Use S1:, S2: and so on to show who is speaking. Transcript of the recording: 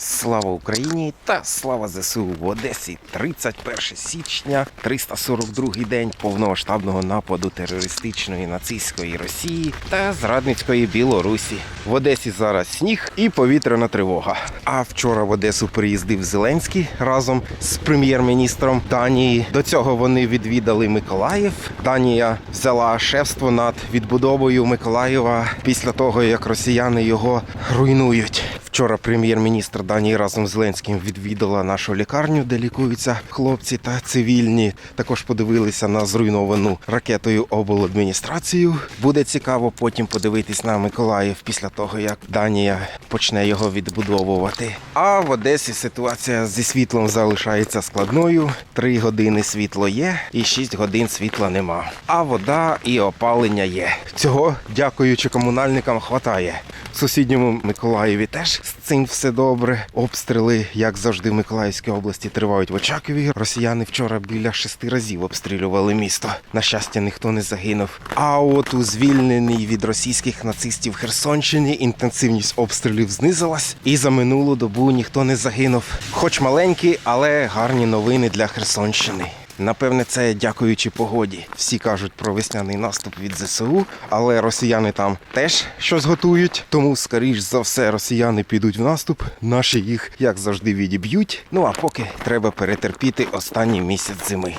S1: Слава Україні та слава ЗСУ в Одесі. 31 січня, 342-й день повномасштабного нападу терористичної нацистської Росії та зрадницької Білорусі. В Одесі зараз сніг і повітряна тривога. А вчора в Одесу приїздив Зеленський разом з прем'єр-міністром Данії. До цього вони відвідали Миколаїв. Данія взяла шефство над відбудовою Миколаєва після того, як росіяни його руйнують. Вчора прем'єр-міністр Данії разом з Зеленським відвідала нашу лікарню, де лікуються хлопці та цивільні. Також подивилися на зруйновану ракетою обладміністрацію. Буде цікаво потім подивитись на Миколаїв після того, як Данія почне його відбудовувати. А в Одесі ситуація зі світлом залишається складною. Три години світло є, і шість годин світла нема. А вода і опалення є. Цього, дякуючи комунальникам, хватає. В сусідньому Миколаєві теж з цим все добре. Обстріли, як завжди, в Миколаївській області тривають в Очакові. Росіяни вчора біля шести разів обстрілювали місто. На щастя, ніхто не загинув. А от у звільненій від російських нацистів Херсонщині інтенсивність обстрілів знизилась, і за минулу добу ніхто не загинув. Хоч маленькі, але гарні новини для Херсонщини. Напевне, це дякуючи погоді. Всі кажуть про весняний наступ від ЗСУ, але росіяни там теж щось готують. Тому, скоріш за все, росіяни підуть в наступ. Наші їх, як завжди, відіб'ють. Ну а поки треба перетерпіти останній місяць зими.